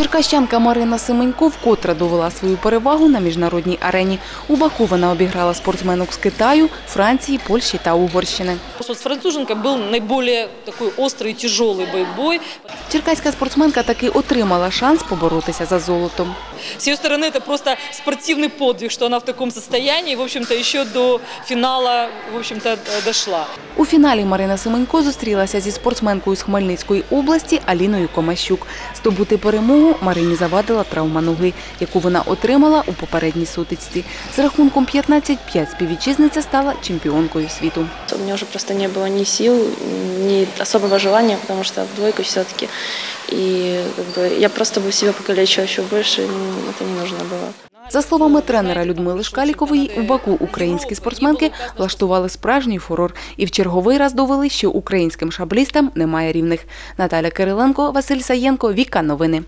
Черкащанка Марина Семенько вкотре довела свою перевагу на міжнародній арені. У Баку вона обіграла спортсменок з Китаю, Франції, Польщі та Угорщини. Вот с француженкой был наиболее такой острый и тяжелый бой. Черкаська спортсменка таки отримала шанс поборотися за золотом. С ее стороны это просто спортивный подвиг, что она в таком состоянии, в общем-то, еще до финала, в общем-то, э, дошла. У фіналі Марина Семенько зустрілася зі спортсменкою з Хмельницької області Аліною Комащук. Здобути перемогу Марині завадила травма ноги, яку вона отримала у попередній сутичці. З рахунком 15-5 співвітчизниця стала чемпіонкою світу. У меня уже просто не было ни сил, ни особого желания, потому что в двойку все-таки. И как бы, я просто бы себя покалечила еще больше, м, это не нужно было. За словами тренера Людмили Шкалікової, у Баку українські спортсменки влаштували справжній фурор і в черговий раз довели, що українським шаблістам немає рівних. Наталя Кириленко, Василь Саєнко, Віка Новини.